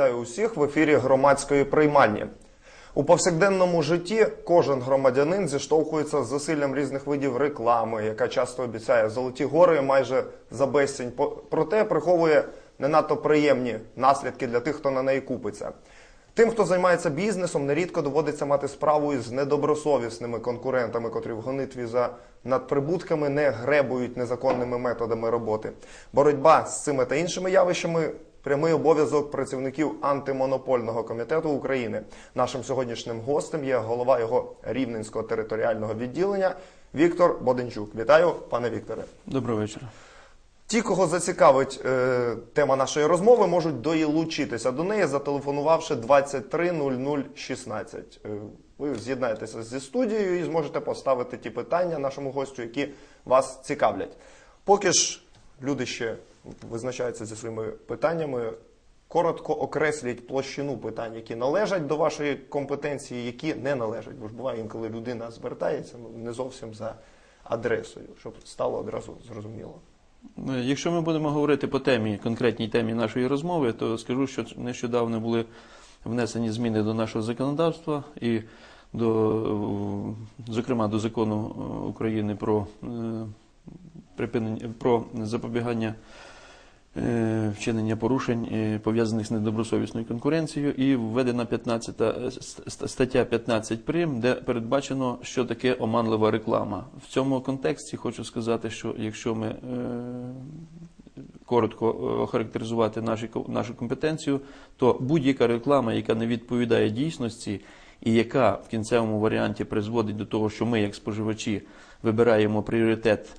Вітаю усіх в ефірі громадської приймальні. У повсякденному житті кожен громадянин зіштовхується з засиллям різних видів реклами, яка часто обіцяє золоті гори майже за безцінь, проте приховує не надто приємні наслідки для тих, хто на неї купиться. Тим, хто займається бізнесом, нерідко доводиться мати справу із недобросовісними конкурентами, котрі в гонитві за надприбутками не гребують незаконними методами роботи. Боротьба з цими та іншими явищами прямий обов'язок працівників антимонопольного комітету України. Нашим сьогоднішнім гостем є голова його рівненського територіального відділення Віктор Боденчук. Вітаю, пане Вікторе. Доброго вечора. Ті, кого зацікавить е, тема нашої розмови, можуть доїлучитися до неї, зателефонувавши 230016. Е, ви з'єднаєтеся зі студією і зможете поставити ті питання нашому гостю, які вас цікавлять. Поки ж люди ще визначаються зі своїми питаннями, коротко окресліть площину питань, які належать до вашої компетенції, які не належать. Бо ж буває інколи людина звертається ну, не зовсім за адресою, щоб стало одразу зрозуміло. Е, Якщо ми будемо говорити по темі, конкретній темі нашої розмови, то скажу, що нещодавно були внесені зміни до нашого законодавства і до, зокрема до закону України про е, припинення про запобігання вчинення порушень, е, пов'язаних з недобросовісною конкуренцією, і введена 15 стаття 15 прим, де передбачено, що таке оманлива реклама. В цьому контексті хочу сказати, що якщо ми е, коротко е, охарактеризувати нашу компетенцію, то будь-яка реклама, яка не відповідає дійсності, і яка в кінцевому варіанті призводить до того, що ми, як споживачі, вибираємо пріоритет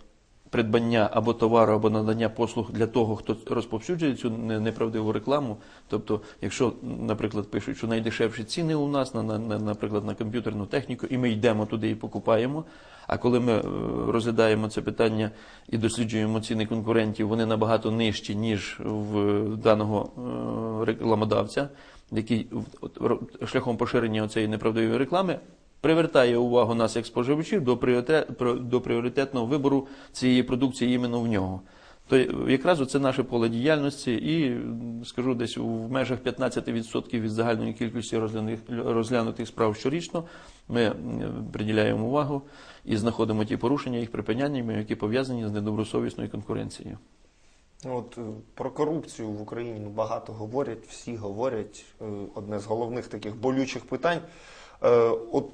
придбання або товару, або надання послуг для того, хто розповсюджує цю неправдиву рекламу. Тобто, якщо, наприклад, пишуть, що найдешевші ціни у нас на, на, на наприклад, на комп'ютерну техніку, і ми йдемо туди і покупаємо. А коли ми е, розглядаємо це питання і досліджуємо ціни конкурентів, вони набагато нижчі, ніж в даного е, рекламодавця, який шляхом поширення цієї неправдивої реклами привертає увагу нас як споживачів до, пріоритетного вибору цієї продукції іменно в нього. То якраз це наше поле діяльності, і скажу десь у межах 15% від загальної кількості розглянутих, справ щорічно ми приділяємо увагу і знаходимо ті порушення, їх припиняння, які пов'язані з недобросовісною конкуренцією. От е, про корупцію в Україні багато говорять, всі говорять. Е, Одне з головних таких болючих питань. Е, От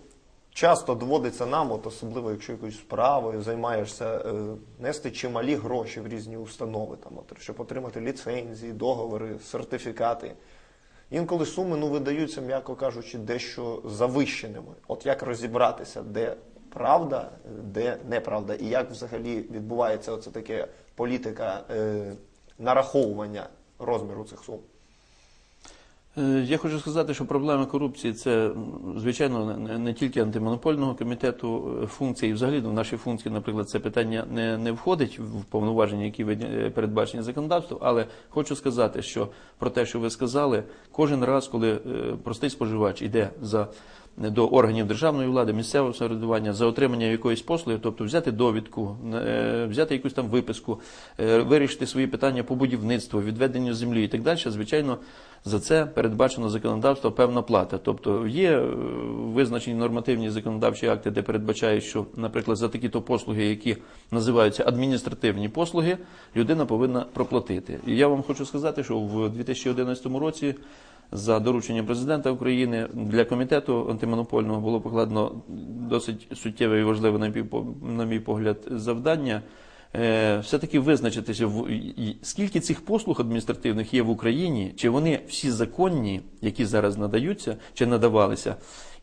часто доводиться нам, от особливо якщо якоюсь справою займаєшся, е, нести чималі гроші в різні установи, там, от, щоб отримати ліцензії, договори, сертифікати. Інколи суми ну, видаються, м'яко кажучи, дещо завищеними. От як розібратися, де правда, де неправда, і як взагалі відбувається оце таке політика е, нараховування розміру цих сум. Е, Я хочу сказати, що проблема корупції це, звичайно, не- тільки антимонопольного комітету е, функції, і взагалі в наші функції, наприклад, це питання не, не входить в повноваження, які е, передбачені законодавством. Але хочу сказати, що про те, що ви сказали, кожен раз, коли простий споживач йде за до органів державної влади, місцевого самоврядування за отримання якоїсь послуги, тобто взяти довідку, е, взяти якусь там виписку, е, вирішити свої питання по будівництву, відведенню землі і так далі. Звичайно, за це передбачено законодавство певна плата. Тобто є е, визначені нормативні законодавчі акти, де передбачають, що, наприклад, за такі то послуги, які називаються адміністративні послуги, людина повинна проплатити. І я вам хочу сказати, що в 2011 році. За дорученням президента України для комітету антимонопольного було покладено досить суттєве і важливе, на мій погляд, завдання. Е, Все-таки визначитися, скільки цих послуг адміністративних є в Україні, чи вони всі законні, які зараз надаються, чи надавалися,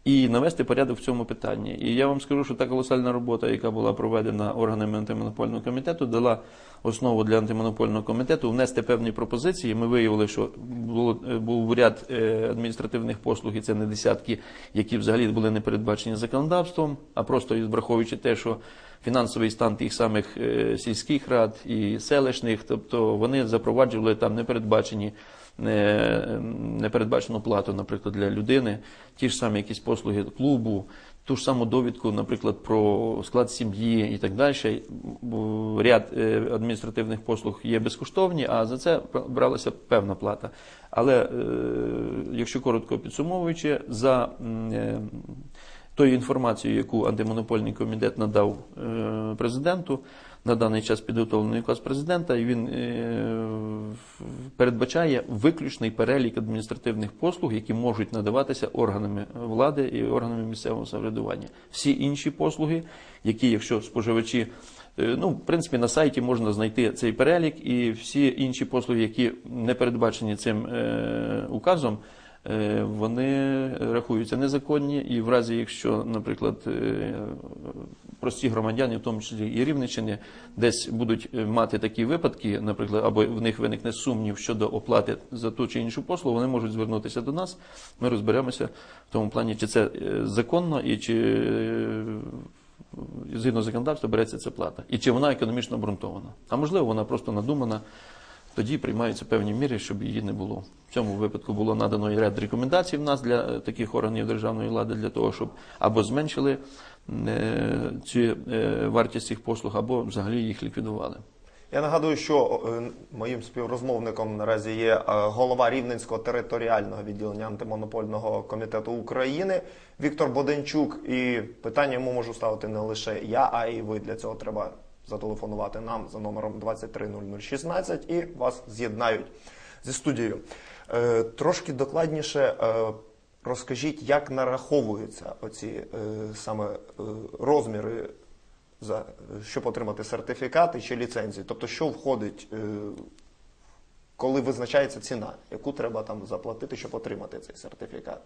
і навести порядок в цьому питанні. І я вам скажу, що та колосальна робота, яка була проведена органами антимонопольного комітету, дала основу для антимонопольного комітету внести певні пропозиції. Ми виявили, що було, е, був ряд е, адміністративних послуг, і це не десятки, які взагалі були не передбачені законодавством, а просто враховуючи те, що фінансовий стан тих самих е, сільських рад і селищних, тобто вони запроваджували там непередбачені е, непередбачену плату, наприклад, для людини, ті ж самі якісь послуги клубу, ту ж саму довідку, наприклад, про склад сім'ї і так далі. Ряд е, адміністративних послуг є безкоштовні, а за це бралася певна плата. Але е, якщо коротко підсумовуючи, за е, тою інформацією, яку антимонопольний комітет надав е, президенту, на даний час підготовлений указ президента, і він е, передбачає виключний перелік адміністративних послуг, які можуть надаватися органами влади і органами місцевого самоврядування. Всі інші послуги, які, якщо споживачі Е, Ну, в принципі, на сайті можна знайти цей перелік, і всі інші послуги, які не передбачені цим указом, вони рахуються незаконні. І в разі, якщо, наприклад, е, прості громадяни, в тому числі і Рівненщини, десь будуть е, мати такі випадки, наприклад, або в них виникне сумнів щодо оплати за ту чи іншу послугу, вони можуть звернутися до нас. Ми розберемося в тому плані, чи це е, законно і чи. е, згідно законодавства береться ця плата. І чи вона економічно обґрунтована. А можливо, вона просто надумана, тоді приймаються певні міри, щоб її не було. В цьому випадку було надано і ряд рекомендацій в нас для таких органів державної влади, для того, щоб або зменшили е, ці, е, вартість цих послуг, або взагалі їх ліквідували. Я нагадую, що е, моїм співрозмовником наразі є голова Рівненського територіального відділення антимонопольного комітету України Віктор Боденчук. І питання йому можу ставити не лише я, а й ви. Для цього треба зателефонувати нам за номером 230016 і вас з'єднають зі студією. Е, Трошки докладніше е, розкажіть, як нараховуються оці е, саме розміри за щоб отримати сертифікати чи ліцензії. Тобто, що входить, коли визначається ціна, яку треба там заплатити, щоб отримати цей сертифікат.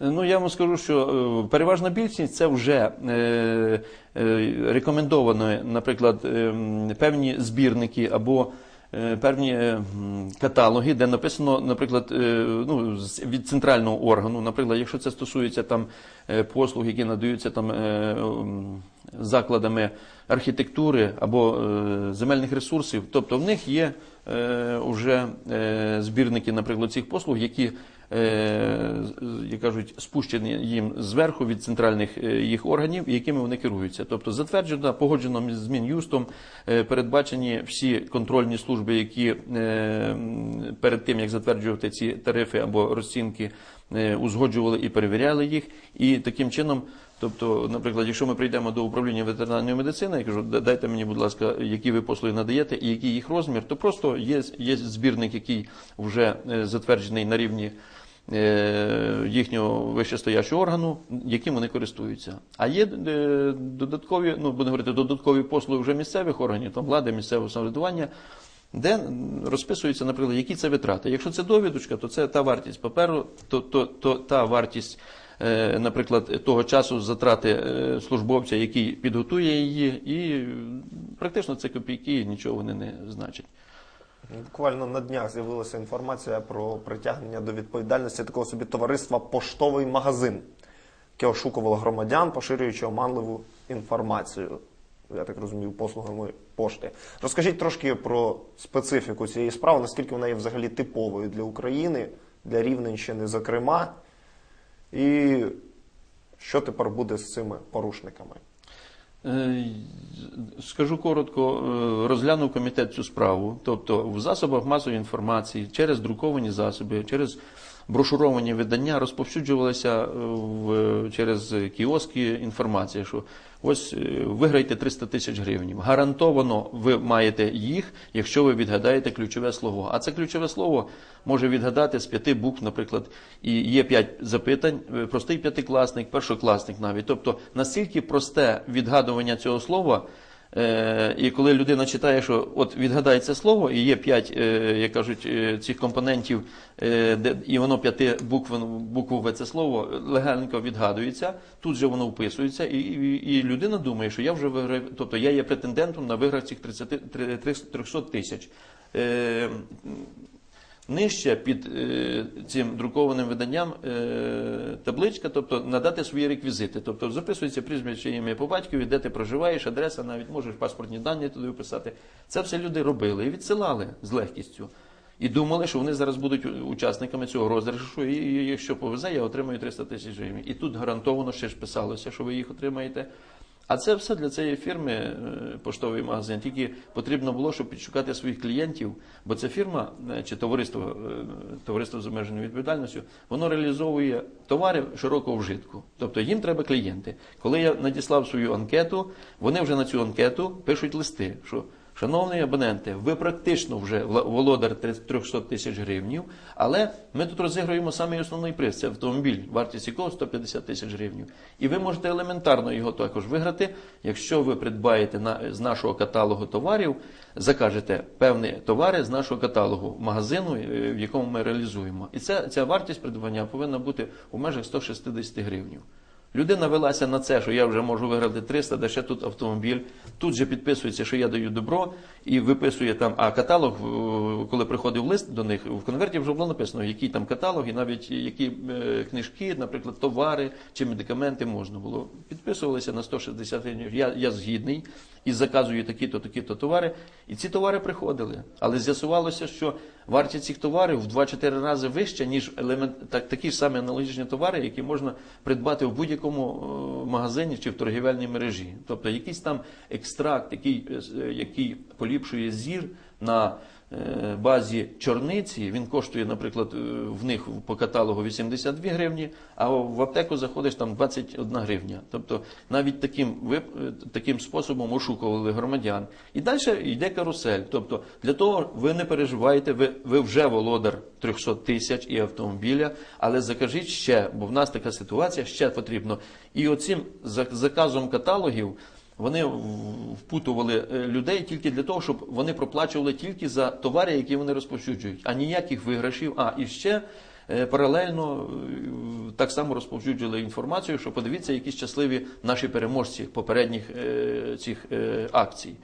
Ну, я вам скажу, що е, переважна більшість це вже е, е, рекомендовано, наприклад, е, певні збірники або е, певні е, каталоги, де написано, наприклад, е, ну, від центрального органу, наприклад, якщо це стосується там е, послуг, які надаються там е, закладами архітектури або е, земельних ресурсів, тобто в них є е, вже е, збірники, наприклад, цих послуг, які е, як кажуть, спущені їм зверху від центральних е, їх органів, якими вони керуються. Тобто затверджено, погоджено з Мін'юстом, е, передбачені всі контрольні служби, які е, перед тим як затверджувати ці тарифи або розцінки, е, узгоджували і перевіряли їх. І таким чином. Тобто, наприклад, якщо ми прийдемо до управління ветеринарної медицини, я кажу, дайте мені, будь ласка, які ви послуги надаєте і який їх розмір, то просто є, є збірник, який вже е, затверджений на рівні е, їхнього вищестоящого органу, яким вони користуються. А є е, додаткові, ну будемо говорити, додаткові послуги вже місцевих органів, там влади, місцевого самоврядування. Де розписується, наприклад, які це витрати. Якщо це довідочка, то це та вартість паперу, то, то, то та вартість, е, наприклад, того часу затрати е, службовця, який підготує її, і е, практично це копійки, нічого вони не значать. Буквально на днях з'явилася інформація про притягнення до відповідальності такого собі товариства Поштовий магазин, яке ошукувало громадян, поширюючи оманливу інформацію. Я так розумію, послугами пошти. Розкажіть трошки про специфіку цієї справи, наскільки вона є взагалі типовою для України, для Рівненщини, зокрема, і що тепер буде з цими порушниками? Е, Скажу коротко, е, розглянув комітет цю справу. Тобто в засобах масової інформації через друковані засоби, через брошуровані видання розповсюджувалася е, в, через кіоски інформація, що ось е, виграйте 300 тисяч гривень. Гарантовано ви маєте їх, якщо ви відгадаєте ключове слово. А це ключове слово може відгадати з п'яти букв, наприклад, і є п'ять запитань, е, простий п'ятикласник, першокласник навіть. Тобто настільки просте відгадування цього слова. Е, і коли людина читає, що от відгадається слово, і є п'ять, е, як кажуть, е, цих компонентів, де, і воно п'яти букв, буквове це слово легенько відгадується, тут же воно вписується, і, і, людина думає, що я вже виграв, тобто я є претендентом на виграв цих 30, 300 тисяч. Нижче під е, цим друкованим виданням е, табличка, тобто надати свої реквізити. Тобто записується прізвище ім'я по батькові, де ти проживаєш, адреса, навіть можеш паспортні дані туди вписати. Це все люди робили і відсилали з легкістю. І думали, що вони зараз будуть учасниками цього розіграшу, і і якщо повезе, я отримаю 300 тисяч гривень. І тут гарантовано ще ж писалося, що ви їх отримаєте. А це все для цієї фірми е, поштовий магазин. Тільки потрібно було, щоб підшукати своїх клієнтів, бо ця фірма е, чи товариство, е, товариство з обмеженою відповідальністю, воно реалізовує товари широкого вжитку. Тобто їм треба клієнти. Коли я надіслав свою анкету, вони вже на цю анкету пишуть листи, що Шановні абоненти, ви практично вже володар 300 тисяч гривнів, але ми тут розіграємо самий основний приз це автомобіль, вартість якого 150 тисяч гривень. І ви можете елементарно його також виграти, якщо ви придбаєте на, з нашого каталогу товарів, закажете певні товари з нашого каталогу магазину, е, в якому ми реалізуємо. І це, ця вартість придбання повинна бути у межах 160 гривень. Людина велася на це, що я вже можу виграти 300, де ще тут автомобіль. Тут же підписується, що я даю добро, і виписує там. А каталог, е, коли приходив лист до них, в конверті вже було написано, який там каталог, і навіть які е, книжки, наприклад, товари чи медикаменти можна було. Підписувалися на 160 гривень. Я, я згідний і заказую такі-то, такі-то товари. І ці товари приходили. Але з'ясувалося, що вартість цих товарів в 2-4 рази вища, ніж елемент, так, такі ж самі аналогічні товари, які можна придбати в будь-якому е, магазині чи в торгівельній мережі. Тобто якийсь там екстракт, який, е, який поліпшує зір на базі чорниці, він коштує, наприклад, е, в них по каталогу 82 гривні, а в аптеку заходиш там 21 гривня. Тобто навіть таким, е, таким способом ошукували громадян. І далі йде карусель. Тобто для того ви не переживаєте, ви, ви вже володар 300 тисяч і автомобіля, але закажіть ще, бо в нас така ситуація, ще потрібно. І оцим заказом каталогів вони впутували е, людей тільки для того, щоб вони проплачували тільки за товари, які вони розповсюджують, а ніяких виграшів. А і ще е, паралельно е, так само розповсюджували інформацію, що подивіться, які щасливі наші переможці попередніх цих акцій.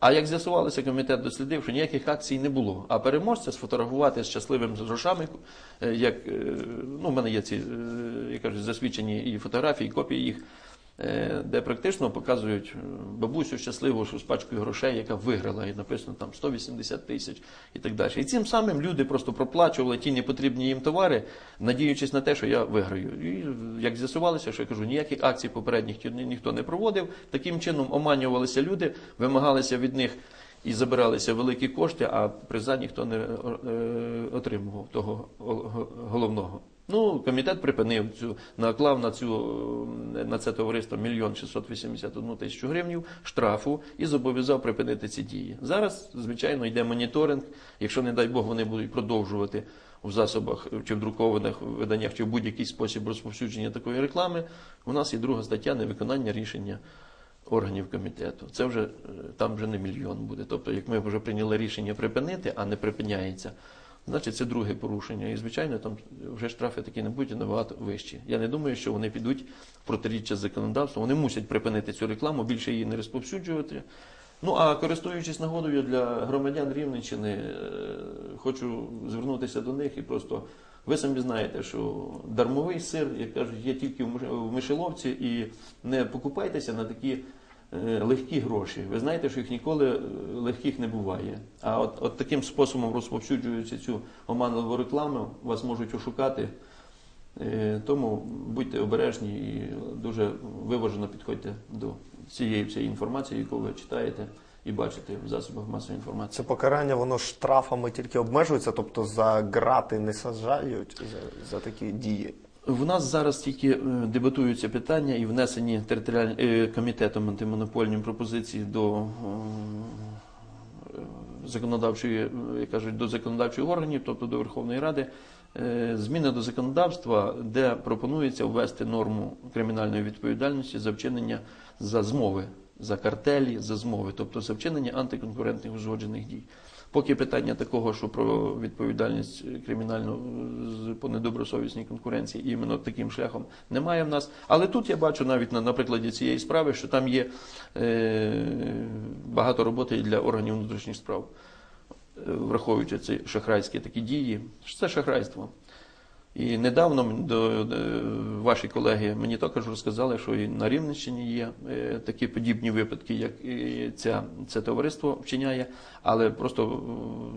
А як з'ясувалося, комітет дослідив, що ніяких акцій не було. А переможця сфотографувати з щасливими грошами, як ну, в мене є ці як кажуть, засвідчені і фотографії, і копії їх, де практично показують е, бабусю щасливу що з пачкою грошей, яка виграла, і написано там 180 тисяч і так далі. І цим самим люди просто проплачували ті непотрібні їм товари, надіючись на те, що я виграю. І як з'ясувалося, що я кажу, ніяких акцій попередніх ні- ніхто не проводив. Таким чином оманювалися люди, вимагалися від них. І забиралися великі кошти, а приза ніхто не е, отримував того головного. Ну, комітет припинив цю наклав на цю е, на це товариство мільйон 681 тисячу гривень штрафу і зобов'язав припинити ці дії. Зараз, звичайно, йде моніторинг. Якщо, не дай Бог, вони будуть продовжувати в засобах чи в друкованих виданнях, чи в будь-який спосіб розповсюдження такої реклами. У нас є друга стаття невиконання рішення органів комітету. Це вже е, там вже не мільйон буде. Тобто, як ми вже прийняли рішення припинити, а не припиняється. Значить, це друге порушення. І, звичайно, там вже штрафи такі не будуть набагато вищі. Я не думаю, що вони підуть протиріччя з. Вони мусять припинити цю рекламу, більше її не розповсюджувати. Ну а користуючись нагодою для громадян Рівненщини, е, хочу звернутися до них і просто ви самі знаєте, що дармовий сир, як кажуть, є тільки в мишеловці, і не покупайтеся на такі легкі гроші. Ви знаєте, що їх ніколи е, легких не буває. А от, от таким способом розповсюджуючи цю оманливу рекламу, вас можуть ошукати. Е, Тому будьте обережні і дуже виважено підходьте до цієї всієї інформації, яку ви читаєте і бачите в засобах масової інформації. Це покарання, воно штрафами тільки обмежується, тобто за грати не саджають за, за такі дії. В нас зараз тільки е, дебатуються питання і внесені територіальним е, комітетом антимонопольним пропозиції до е, законодавчої, як кажуть, до законодавчих органів, тобто до Верховної Ради, зміни до законодавства, де пропонується ввести норму кримінальної відповідальності за вчинення за змови, за картелі, за змови, тобто за вчинення антиконкурентних узгоджених дій. Поки питання такого, що про відповідальність кримінальну по недобросовісній конкуренції іменно таким шляхом немає в нас. Але тут я бачу навіть на, на прикладі цієї справи, що там є е, багато роботи для органів внутрішніх справ, е, враховуючи ці шахрайські такі дії. Це шахрайство. І недавно до, ваші колеги мені також розказали, що і на Рівненщині є е, такі подібні випадки, як ця, це товариство вчиняє, але просто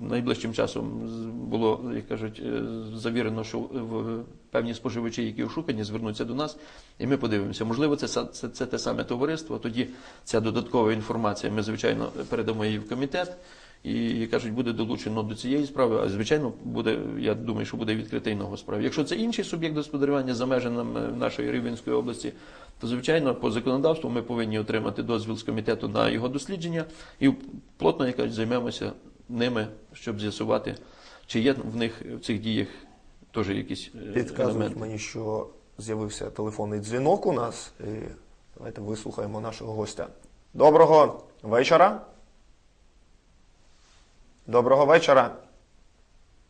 е, найближчим часом було, як кажуть, е, завірено, що в певні споживачі, які ошукані, звернуться до нас, і ми подивимося. Можливо, це, це, це те саме товариство. Тоді ця додаткова інформація. Ми, звичайно, передамо її в комітет. І кажуть, буде долучено до цієї справи. А звичайно, буде. Я думаю, що буде відкритий нова справа. Якщо це інший суб'єкт господарювання за межами нашої Рівненської області, то звичайно по законодавству ми повинні отримати дозвіл з комітету на його дослідження і плотно як кажуть, займемося ними, щоб з'ясувати, чи є в них в цих діях теж якісь е, Підказують елементи. мені, що з'явився телефонний дзвінок у нас. І давайте вислухаємо нашого гостя. Доброго вечора. Доброго вечора.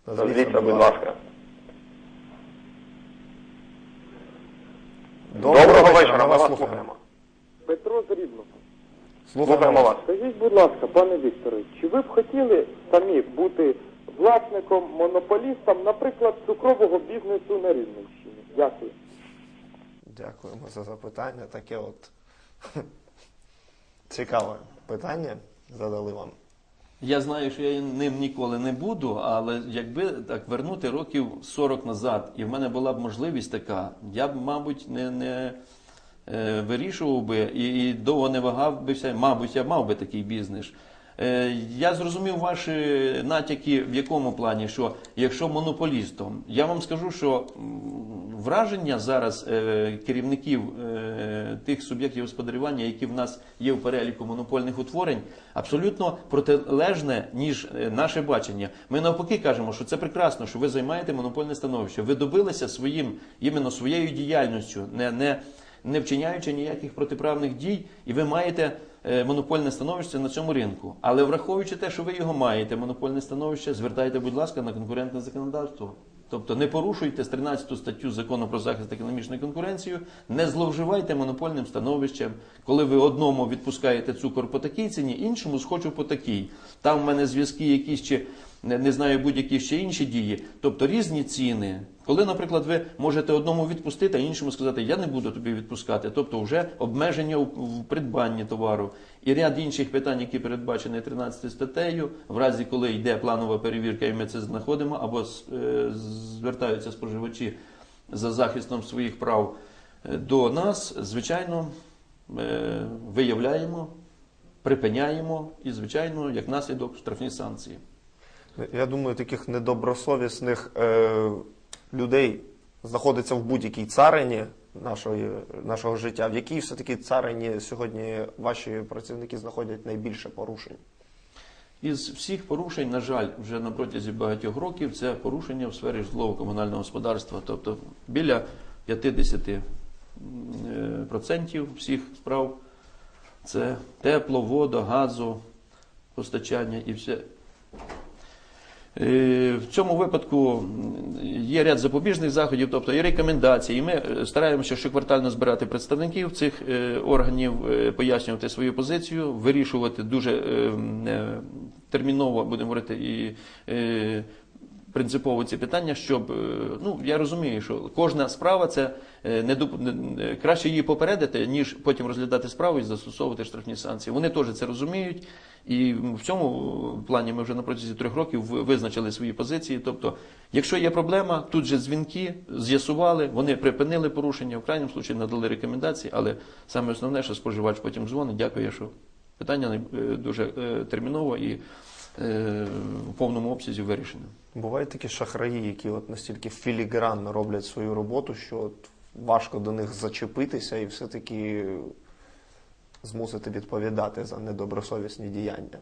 Назвіться, будь ласка. Доброго, вечора, ми вас слухаємо. Петро з Рівного. Слухаємо вас. Скажіть, будь ласка, пане Вікторе, чи ви б хотіли самі бути власником, монополістом, наприклад, цукрового бізнесу на Рівненщині? Дякую. Дякуємо за запитання. Таке от цікаве питання задали вам. Я знаю, що я ним ніколи не буду, але якби так вернути років 40 назад, і в мене була б можливість така, я б, мабуть, не, не е, вирішував би і, і довго не вагав бися. Мабуть, я мав би такий бізнес. Е, я зрозумів ваші натяки в якому плані, що якщо монополістом, я вам скажу, що враження зараз е, керівників е, тих суб'єктів господарювання, які в нас є в переліку монопольних утворень, абсолютно протилежне, ніж наше бачення. Ми навпаки кажемо, що це прекрасно, що ви займаєте монопольне становище. Ви добилися своїм іменно своєю діяльністю, не, не, не вчиняючи ніяких протиправних дій, і ви маєте монопольне становище на цьому ринку. Але враховуючи те, що ви його маєте, монопольне становище, звертайте, будь ласка, на конкурентне законодавство. Тобто не порушуйте з 13 статтю закону про захист економічної конкуренції, не зловживайте монопольним становищем, коли ви одному відпускаєте цукор по такій ціні, іншому схочу по такій. Там в мене зв'язки якісь чи не, не знаю будь-які ще інші дії. Тобто різні ціни. Коли, наприклад, ви можете одному відпустити, а іншому сказати, я не буду тобі відпускати. Тобто вже обмеження в придбанні товару. І ряд інших питань, які передбачені 13 статтею, в разі, коли йде планова перевірка, і ми це знаходимо, або е, звертаються споживачі за захистом своїх прав е, до нас, звичайно, е, виявляємо, припиняємо і, звичайно, як наслідок штрафні санкції. Я думаю, таких недобросовісних е, людей знаходиться в будь-якій царині нашої, нашого життя. В якій все-таки царині сьогодні ваші працівники знаходять найбільше порушень? Із всіх порушень, на жаль, вже на протязі багатьох років це порушення в сфері житлово-комунального господарства. Тобто біля 50% е, всіх справ це тепло, вода, газу, постачання і все. Е, В цьому випадку є ряд запобіжних заходів, тобто є рекомендації. І ми е, стараємося щоквартально збирати представників цих е, органів, пояснювати свою позицію, вирішувати дуже терміново, будемо говорити, і принципово ці питання, щоб е, ну я розумію, що кожна справа це е, не доп- не- краще її попередити, ніж потім розглядати справу і застосовувати штрафні санкції. Вони теж це розуміють, і в цьому плані ми вже на протязі трьох років визначили свої позиції. Тобто, якщо є проблема, тут же дзвінки з'ясували, вони припинили порушення, в крайньому случаї надали рекомендації, але саме основне, що споживач потім дзвонить, дякує, що питання е, дуже е, терміново і е, в повному обсязі вирішено. Бувають такі шахраї, які от настільки філігранно роблять свою роботу, що от важко до них зачепитися і все-таки змусити відповідати за недобросовісні діяння.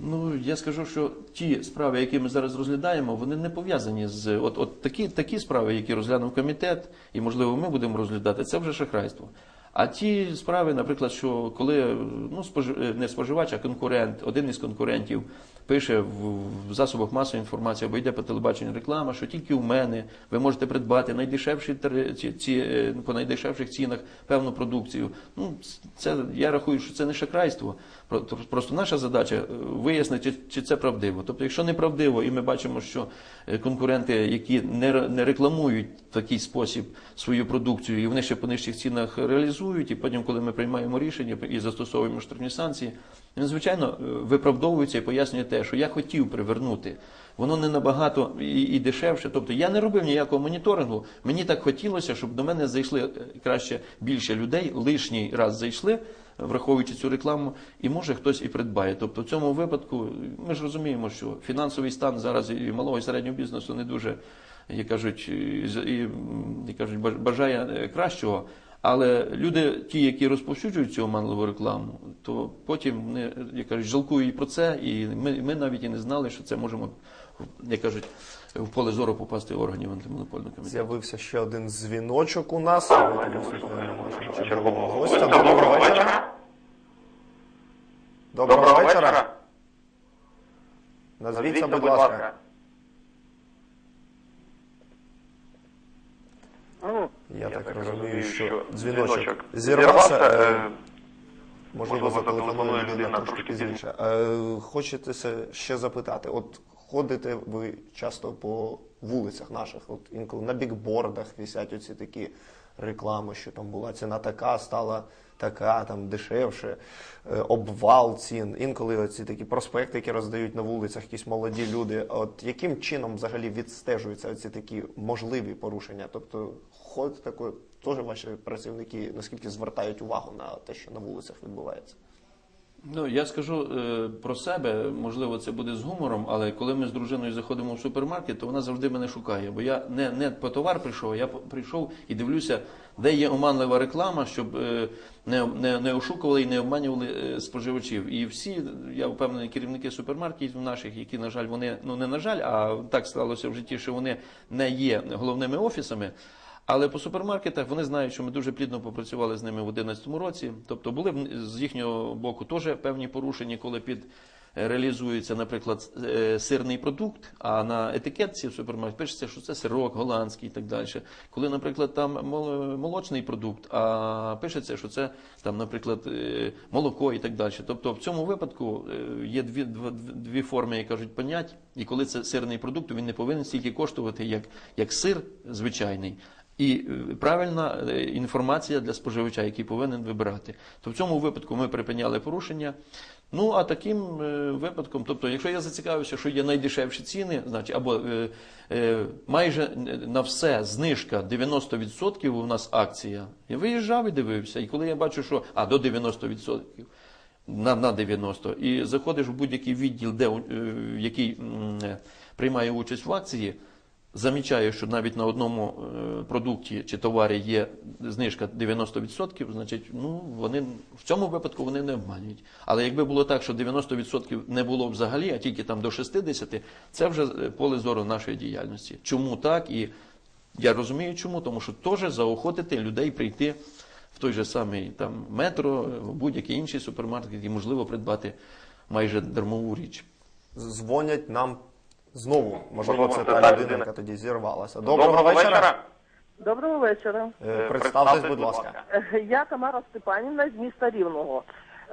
Ну, я скажу, що ті справи, які ми зараз розглядаємо, вони не пов'язані з от, от такі, такі справи, які розглянув комітет, і можливо ми будемо розглядати, це вже шахрайство. А ті справи, наприклад, що коли ну, спож... не споживач, а конкурент, один із конкурентів пише в, засобах масової інформації або йде по телебаченню реклама, що тільки у мене ви можете придбати найдешевші ці, ці, е, по найдешевших цінах певну продукцію. Ну, це я рахую, що це не то- Просто наша задача е, вияснити, чи, це правдиво. Тобто, якщо неправдиво, і ми бачимо, що е, конкуренти, які не, не рекламують в такий спосіб свою продукцію, і вони ще по нижчих цінах реалізують, і потім, коли ми приймаємо рішення і застосовуємо штрафні санкції, він, звичайно, е, виправдовується і пояснює те, що я хотів привернути. Воно не набагато і, і дешевше. Тобто я не робив ніякого моніторингу. Мені так хотілося, щоб до мене зайшли е, краще більше людей, лишній раз зайшли, враховуючи цю рекламу, і може хтось і придбає. Тобто в цьому випадку ми ж розуміємо, що фінансовий стан зараз і малого і середнього бізнесу не дуже, як кажуть, і, з- і, кажуть, бажає е, кращого. Але люди, ті, які розповсюджують цю оманливу рекламу, то потім вони, як кажуть, жалкують про це, і ми, ми навіть і не знали, що це можемо, як кажуть, в поле зору попасти органів антимонопольного комітету. З'явився ще один дзвіночок у нас. Чергового гостя. Доброго вечора. Доброго вечора. Назвіться, будь ласка. Ну, Я так розумію, що дзвіночок зірвався. Е, Можливо, зателефонує людина трошки пізніше. Хочете Хочеться ще запитати: от ходите ви часто по вулицях наших, от інколи на бікбордах висять оці такі реклами, що там була ціна така, стала така, там дешевше, е, обвал цін. Інколи оці такі проспекти, які роздають на вулицях якісь молоді люди. От яким чином взагалі відстежуються ці такі можливі порушення? Тобто, ходить такої, теж ваші працівники наскільки звертають увагу на те, що на вулицях відбувається? Ну, я скажу е, про себе, можливо, це буде з гумором, але коли ми з дружиною заходимо в супермаркет, то вона завжди мене шукає. Бо я не, не по товар прийшов, я прийшов і дивлюся, де є оманлива реклама, щоб е, не, не, не ошукували і не обманювали е, споживачів. І всі, я впевнений, керівники супермаркетів наших, які, на жаль, вони ну не на жаль, а так сталося в житті, що вони не є головними офісами. Але по супермаркетах вони знають, що ми дуже плідно попрацювали з ними в 2011 році. Тобто були з їхнього боку теж певні порушення, коли під е, реалізується, наприклад, е, сирний продукт, а на етикетці в супермаркеті пишеться, що це сирок голландський і так далі. Коли, наприклад, там молочний продукт, а пишеться, що це там, наприклад, е, молоко і так далі. Тобто в цьому випадку є дві, дв- дв- дві форми, як кажуть, понять, і коли це сирний продукт, то він не повинен стільки коштувати, як, як сир звичайний. І е, правильна е, інформація для споживача, який повинен вибирати. То в цьому випадку ми припиняли порушення. Ну а таким е, випадком, тобто, якщо я зацікавився, що є найдешевші ціни, значить або е, майже на все знижка 90% у нас акція. Я виїжджав і дивився. І коли я бачу, що а до 90%. На, на 90. І заходиш в будь-який відділ, де, який приймає участь в акції, замічаю, що навіть на одному е, продукті чи товарі є знижка 90%, значить, ну, вони, в цьому випадку вони не обманюють. Але якби було так, що 90% не було взагалі, а тільки там до 60%, це вже е, поле зору нашої діяльності. Чому так? І я розумію, чому, тому що теж заохотити людей прийти в той же самий там метро, в будь-який інший супермаркет і можливо придбати майже дармову річ. Дзвонять нам знову. Можливо, це та людина, яка тоді зірвалася. Доброго, вечора. Доброго вечора. Е, Представтесь, будь ласка. Е, Я Тамара Степанівна з міста Рівного.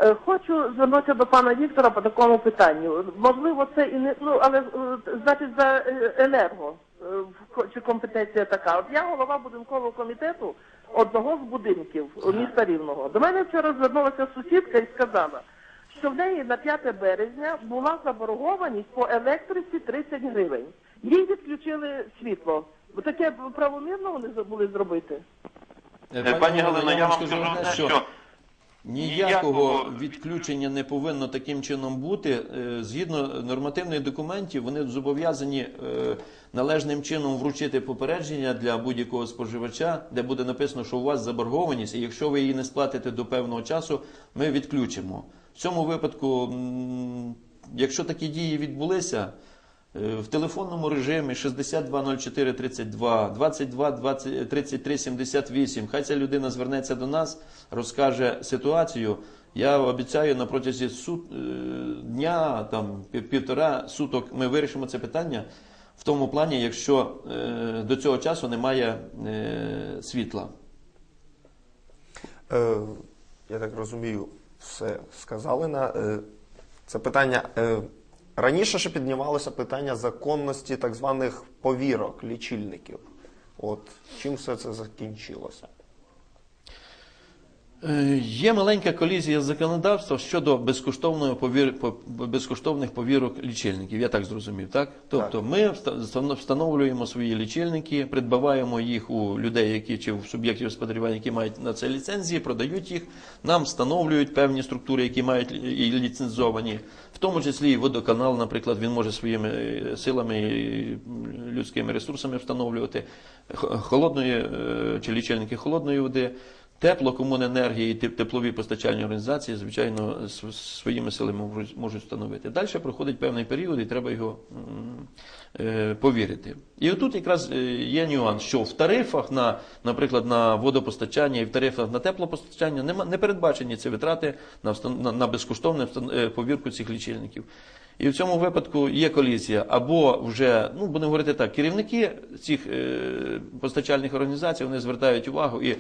Е, Хочу звернутися до пана Віктора по такому питанню. Можливо, це і не ну, але е, значить за е, енерго е, в ко- чи компетенція така. От я голова будинкового комітету одного з будинків міста Рівного. До мене вчора звернулася сусідка і сказала, що в неї на 5 березня була заборгованість по електриці 30 гривень. Їй відключили світло. Таке правомірно вони забули зробити. Е, Пані Галина, я вам скажу що ніякого відключення не повинно таким чином бути. Е, Згідно нормативних документів, вони зобов'язані е, належним чином вручити попередження для будь-якого споживача, де буде написано, що у вас заборгованість, і якщо ви її не сплатите до певного часу, ми відключимо. В цьому випадку, якщо такі дії відбулися, Е, В телефонному режимі 620432, 22 20, 33 78. Хай ця людина звернеться до нас, розкаже ситуацію. Я обіцяю на протязі сут, е, дня, там, півтора суток ми вирішимо це питання в тому плані, якщо е, до цього часу немає світла. Е, я так розумію, все сказали на е, це питання. Е, раніше ще піднімалося питання законності так званих повірок, лічильників. От чим все це закінчилося? Е, Є маленька колізія законодавства щодо безкоштовної повір... безкоштовних повірок лічильників. Я так зрозумів, так? Тобто ми встановлюємо свої лічильники, придбаваємо їх у людей, які чи в суб'єктів господарювання, які мають на це ліцензії, продають їх. Нам встановлюють певні структури, які мають і ліцензовані, в тому числі і водоканал, наприклад, він може своїми е, силами і людськими ресурсами встановлювати холодної е, чи лічильники холодної води. Теплокомуненергії, теплові постачальні організації, звичайно, своїми силами можуть- встановити. Далі проходить певний період, і треба його е, повірити. І отут якраз е, є нюанс, що в тарифах на, наприклад, на водопостачання і в тарифах на теплопостачання не передбачені ці витрати на безкоштовну е, повірку цих лічильників. І в цьому випадку є колізія. Або вже, ну будемо говорити так, керівники цих е, постачальних організацій вони звертають увагу. І е,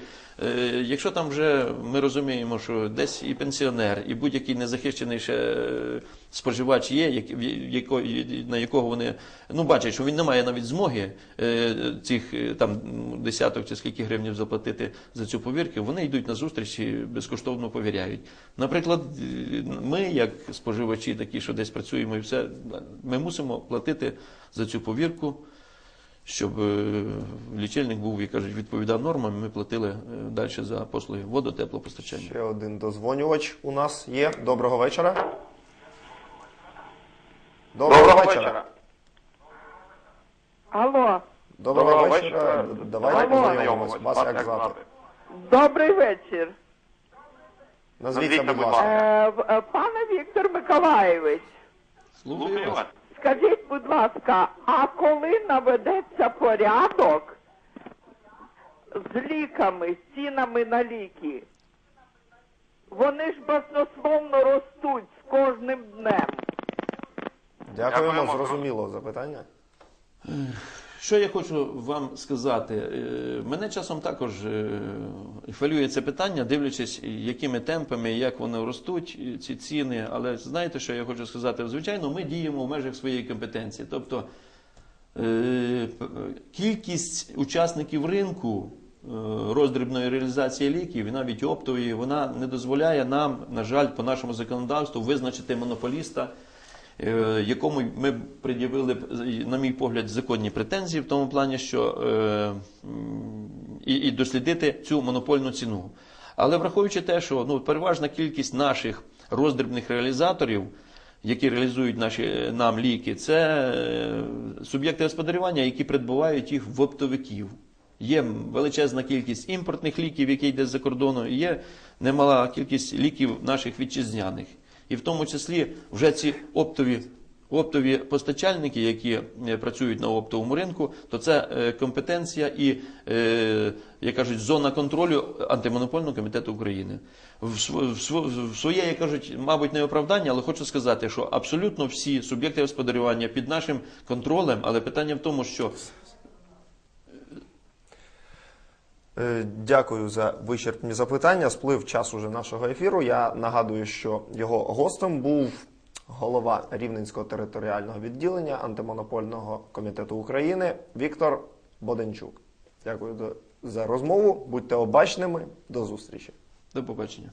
якщо там вже ми розуміємо, що десь і пенсіонер, і будь-який незахищений ще е, споживач є, на якого вони ну бачать, що він не має навіть змоги е, цих е, там десяток чи скільки гривнів заплатити за цю повірку, вони йдуть на зустріч і безкоштовно повіряють. Наприклад, ми, як споживачі, такі, що десь працюємо і все, ми мусимо платити за цю повірку. Щоб е, лічильник був, як кажуть, відповідав нормам, ми платили далі за послуги водо, теплопостачання. Ще один дозвонювач у нас є. Доброго вечора. Доброго, Доброго вечора. вечора. Алло, Доброго, Доброго вечора. вечора. Давайте Алло. познайомимось. Вас як звати? добрий вечір. Назвіться, будь будь ласка. Е, в- е, пане Віктор Миколаєвич, Слухаю вас. скажіть, будь ласка, а коли наведеться порядок з ліками, з цінами на ліки? Вони ж баснословно ростуть з кожним днем. Дякуємо, Дякуємо. зрозуміло запитання. Що я хочу вам сказати? Е, Мене часом також е, хвилює це питання, дивлячись, якими темпами, як вони ростуть, ці ціни. Але знаєте, що я хочу сказати? Звичайно, ми діємо в межах своєї компетенції. Тобто е, кількість учасників ринку роздрібної реалізації ліків і навіть оптової, вона не дозволяє нам, на жаль, по нашому законодавству визначити монополіста, якому ми пред'явили, на мій погляд, законні претензії в тому плані, що е, і, і дослідити цю монопольну ціну. Але враховуючи те, що ну, переважна кількість наших роздрібних реалізаторів, які реалізують наші е, нам ліки, це е, суб'єкти господарювання, які придбувають їх в оптовиків. Є величезна кількість імпортних ліків, які йде з-за кордону, і є немала кількість ліків наших вітчизняних. І в тому числі вже ці оптові, оптові постачальники, які е, працюють на оптовому ринку, то це е, компетенція і, е, як кажуть, зона контролю антимонопольного комітету України. В, св- в, св- в своє, як кажуть, мабуть, не оправдання, але хочу сказати, що абсолютно всі суб'єкти господарювання під нашим контролем, але питання в тому, що Е, Дякую за вичерпні запитання. Сплив час уже нашого ефіру. Я нагадую, що його гостем був голова Рівненського територіального відділення антимонопольного комітету України Віктор Боденчук. Дякую за розмову. Будьте обачними. До зустрічі. до побачення.